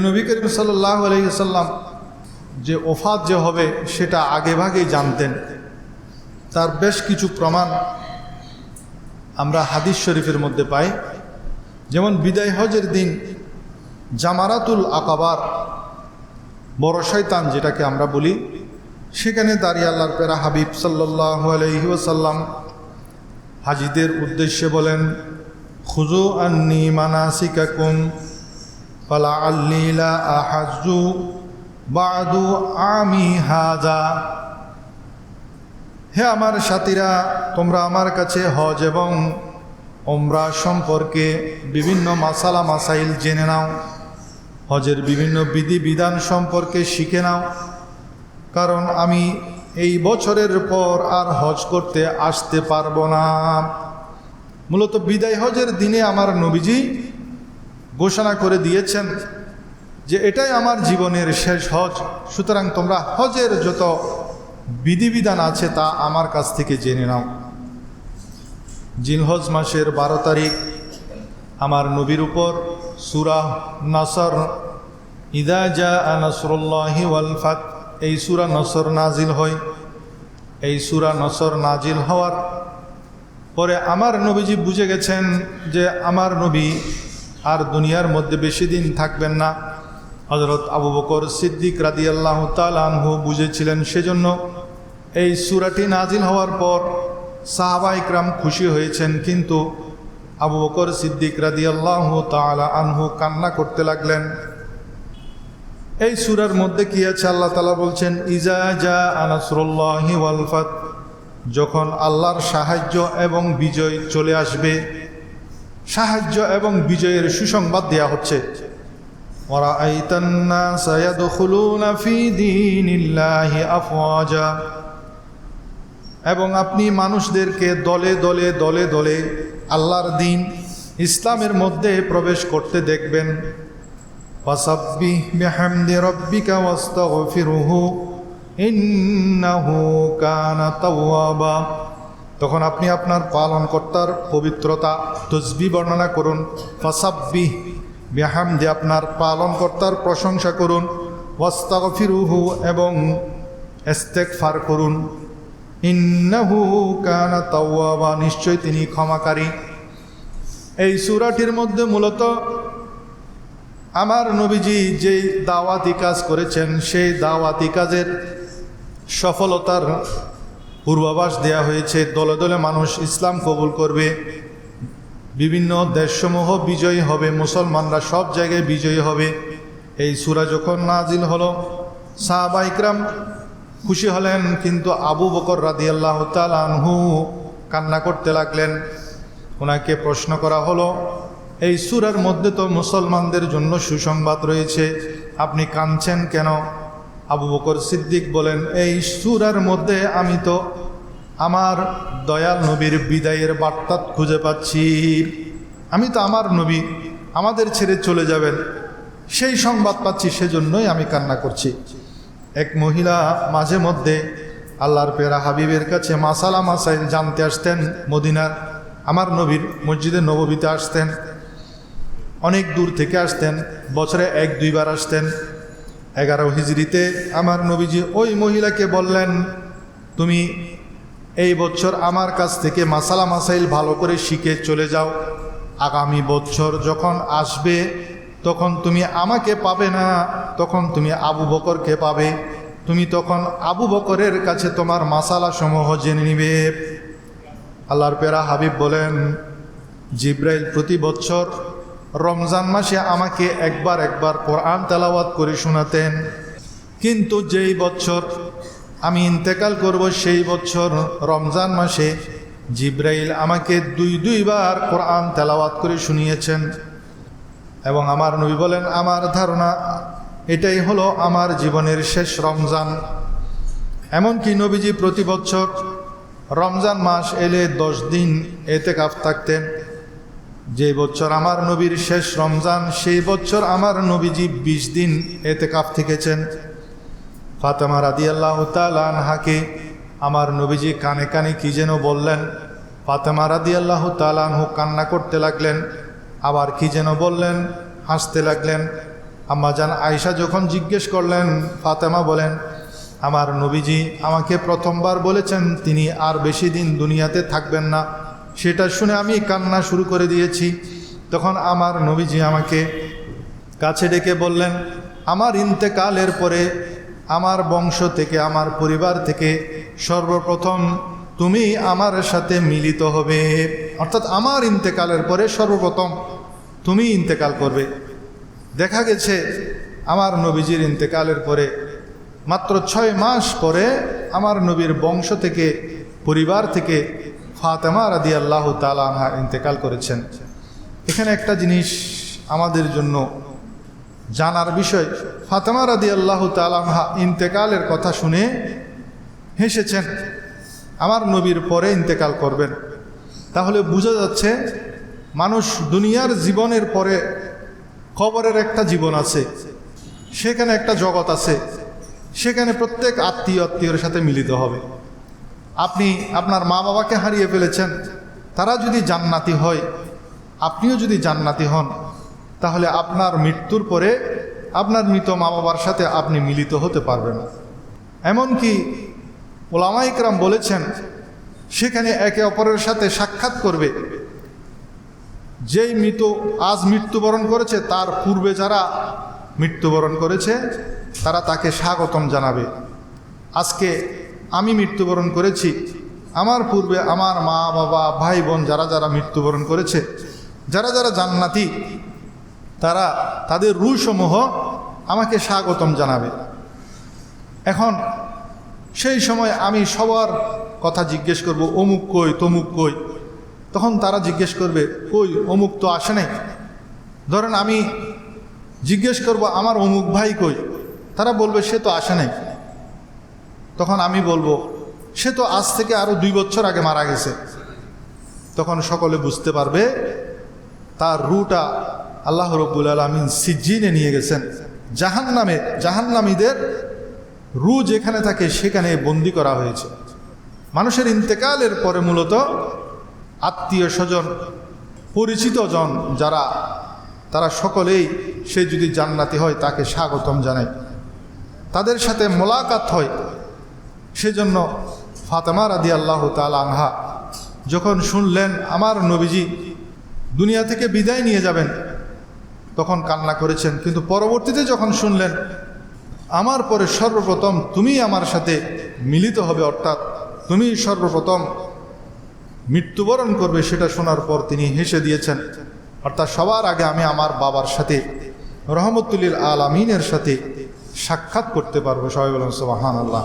নবী করিম সাল্লাহ আলহিসাল্লাম যে ওফাত যে হবে সেটা আগেভাগেই জানতেন। তার বেশ কিছু প্রমাণ আমরা হাদিস শরীফের মধ্যে পাই। যেমন বিদায় হজের দিন জামারাতুল আকাবার, বড় শয়তান যেটাকে আমরা বলি, সেখানে দাঁড়িয়ে আল্লাহর পেরা হাবিব সাল্লাহ আলহি ওসাল্লাম হাজিদের উদ্দেশ্যে বলেন খুজু আন্নি মানাসিকাকুম ফালা আল্লীলা আহাজু বাদু আমি হাজা হে আমার সাথীরা, তোমরা আমার কাছে হজ এবং ওমরা সম্পর্কে বিভিন্ন মাসালা মাসাইল জেনে নাও। হজের বিভিন্ন বিধি বিধান সম্পর্কে শিখে নাও। কারণ আমি এই বছরের পর আর হজ করতে আসতে পারব না। মূলত বিদায় হজের দিনে আমার নবীজি ঘোষণা করে দিয়েছেন যে এটাই আমার জীবনের শেষ হজ। সুতরাং তোমরা হজের যত বিধিবিধান আছে তা আমার কাছ থেকে জেনে নাও। জিলহজ মাসের বারো তারিখ আমার নবীর উপর সুরা নাসর, ইদা জা নাসরুল্লাহি ওয়ালফাত এই সুরা নসর নাজিল হয়। এই সুরা নসর নাজিল হওয়ার পরে আমার নবীজি বুঝে গেছেন যে আমার নবী আর দুনিয়ার মধ্যে বেশি দিন থাকবেন না। হজরত আবু বকর সিদ্দিক রাদি আল্লাহ তালহু বুঝেছিলেন সেজন্য এই সুরাটি নাজিল হওয়ার পর সাহাবা ইকরাম খুশি হয়েছেন, কিন্তু আবু বকর সিদ্দিক রাদি আল্লাহ তালা আনহু কান্না করতে লাগলেন। এই সুরার মধ্যে কি আছে? আল্লাহ তালা বলছেন, ইজা জা আনাসরুল্লাহি ওয়ালফাত যখন আল্লাহর সাহায্য এবং বিজয় চলে আসবে সাহায্য এবং বিজয়ের সুসংবাদ দেয়া হচ্ছে এবং আপনি মানুষদেরকে দলে দলে দলে দলে আল্লাহর দিন ইসলামের মধ্যে প্রবেশ করতে দেখবেন فسبح بحمد ربك তখন আপনি আপনার পালনকর্তার পবিত্রতা তসবি বর্ণনা করুন। ফাসাব্বি দিয়ে আপনার পালনকর্তার প্রশংসা করুন। ওয়াস্তাগফিরুহু এবং ফার করুন। ইন্নাহু কানা তাওয়াবা নিশ্চয় তিনি ক্ষমাকারী। এই সুরাটির মধ্যে মূলত আমার নবীজি যেই দাওয়াতি কাজ করেছেন, সেই দাওয়াতি কাজের সফলতার পূর্বাভাস দেয়া হয়েছে, দলে দলে মানুষ ইসলাম কবুল করবে। বিভিন্ন দেশসমূহ বিজয়ী হবে, মুসলমানরা সব জায়গায় বিজয়ী হবে। এই সুরা যখন নাজিল হলো, সাহাবা ইকরাম খুশি হলেন, কিন্তু আবু বকর রাদি আল্লাহ তালহু কান্না করতে লাগলেন। ওনাকে প্রশ্ন করা হলো, এই সুরার মধ্যে তো মুসলমানদের জন্য সুসংবাদ রয়েছে, আপনি কাঁদছেন কেন? আবু বকর সিদ্দিক বলেন, এই সুরার মধ্যে আমি তো আমার দয়াল নবীর বিদায়ের বার্তা খুঁজে পাচ্ছি। আমি তো আমার নবী, আমাদের ছেড়ে চলে যাবেন। সেই সংবাদ পাচ্ছি, সেজন্যই আমি কান্না করছি। এক মহিলা মাঝে মধ্যে আল্লাহর পেরা হাবিবের কাছে মাসালা মাসাইল জানতে আসতেন মদিনার, আমার নবীর মসজিদে নববীতে আসতেন। অনেক দূর থেকে আসতেন, বছরে এক দুইবার আসতেন। এগারো হিজড়িতে আমার নবীজি ওই মহিলাকে বললেন, তুমি এই বছর আমার কাছ থেকে মাসালা মাসাইল ভালো করে শিখে চলে যাও। আগামী বছর যখন আসবে, তখন তুমি আমাকে পাবে না, তখন তুমি আবু বকরকে পাবে। তুমি তখন আবু বকরের কাছে তোমার মাসালা সমূহ জেনে নিবে। আল্লাহর পেরা হাবিব বলেন, জিব্রাইল প্রতি বছর রমজান মাসে আমাকে একবার একবার কোরআন তেলাওয়াত করে শোনাতেন। কিন্তু যেই বছর আমি ইন্তেকাল করব, সেই বছর রমজান মাসে জিব্রাইল আমাকে দুই দুইবার কোরআন তেলাওয়াত করে শুনিয়েছেন। এবং আমার নবী বলেন, আমার ধারণা এটাই হলো আমার জীবনের শেষ রমজান। এমনকি নবীজি প্রতি বছর রমজান মাস এলে দশ দিন এতে কাপ থাকতেন। যে বছর আমার নবীর শেষ রমজান, সেই বছর আমার নবীজি বিশ দিন এতে কাপ থেকেছেন। ফাতেমা রাদি আল্লাহ তালানহাকে আমার নবীজি কানে কানে কি যেন বললেন। ফাতেমা রাদি আল্লাহ তালানহু কান্না করতে লাগলেন, আবার কি যেন বললেন, হাসতে লাগলেন। আম্মা জান আয়সা যখন জিজ্ঞেস করলেন, ফাতেমা বলেন, আমার নবীজি আমাকে প্রথমবার বলেছেন তিনি আর বেশি দিন দুনিয়াতে থাকবেন না। সেটা শুনে আমি কান্না শুরু করে দিয়েছি। তখন আমার নবীজি আমাকে কাছে ডেকে বললেন, আমার ইন্তেকালের পরে আমার বংশ থেকে, আমার পরিবার থেকে সর্বপ্রথম তুমি আমার সাথে মিলিত হবে। অর্থাৎ আমার ইন্তেকালের পরে সর্বপ্রথম তুমি ইন্তেকাল করবে। দেখা গেছে, আমার নবীজির ইন্তেকালের পরে মাত্র ছয় মাস পরে আমার নবীর বংশ থেকে, পরিবার থেকে ফাতেমা রাদি আল্লাহ তালা ইন্তেকাল করেছেন। এখানে একটা জিনিস আমাদের জন্য জানার বিষয়, ফাতেমা রাদি আল্লাহ তালাহা ইন্তেকালের কথা শুনে হেসেছেন, আমার নবীর পরে ইন্তেকাল করবেন। তাহলে বোঝা যাচ্ছে, মানুষ দুনিয়ার জীবনের পরে কবরের একটা জীবন আছে, সেখানে একটা জগৎ আছে, সেখানে প্রত্যেক আত্মীয় আত্মীয়র সাথে মিলিত হবে। আপনি আপনার মা বাবাকে হারিয়ে ফেলেছেন, তারা যদি জান্নাতি হয়, আপনিও যদি জান্নাতি হন, তাহলে আপনার মৃত্যুর পরে আপনার মৃত মা বাবার সাথে আপনি মিলিত হতে পারবেন এমনকি ওলামাইকরাম বলেছেন, সেখানে একে অপরের সাথে সাক্ষাৎ করবে। যেই মৃত আজ মৃত্যুবরণ করেছে, তার পূর্বে যারা মৃত্যুবরণ করেছে, তারা তাকে স্বাগতম জানাবে। আজকে আমি মৃত্যুবরণ করেছি। আমার পূর্বে আমার মা, বাবা, ভাই, বোন যারা যারা মৃত্যুবরণ করেছে, যারা যারা জান্নাতি, তারা তাদের রুসমূহ আমাকে স্বাগতম জানাবে। এখন সেই সময় আমি সবার কথা জিজ্ঞেস করব, অমুক কই, তমুক কই? তখন তারা জিজ্ঞেস করবে, কই, অমুক তো আসে নাই? ধরেন আমি জিজ্ঞেস করব, আমার অমুক ভাই কই? তারা বলবে, সে তো আসে নাই। তখন আমি বলব, সে তো আজ থেকে আরও দুই বছর আগে মারা গেছে। তখন সকলে বুঝতে পারবে, তার রুটা আল্লাহ রব্বুল আলমিন সিজ্জিনে নিয়ে গেছেন। জাহান নামে জাহান্নামীদের রু যেখানে থাকে সেখানে বন্দি করা হয়েছে। মানুষের ইন্তেকালের পরে মূলত আত্মীয় স্বজন, পরিচিত জন যারা, তারা সকলেই সে যদি জান্নাতি হয় তাকে স্বাগতম জানায়। তাদের সাথে মোলাকাত হয়। সেজন্য ফাতেমা রাদি আল্লাহ আনহা যখন শুনলেন, আমার নবীজি দুনিয়া থেকে বিদায় নিয়ে যাবেন, তখন কান্না করেছেন। কিন্তু পরবর্তীতে যখন শুনলেন, আমার পরে সর্বপ্রথম তুমি আমার সাথে মিলিত হবে, অর্থাৎ তুমি সর্বপ্রথম মৃত্যুবরণ করবে সেটা শোনার পর তিনি হেসে দিয়েছেন, অর্থাৎ সবার আগে আমি আমার বাবার সাথে, রহমতুল্লিল আল আমিনের সাথে সাক্ষাৎ করতে পারব। সবাই বলেন সোহান আল্লাহ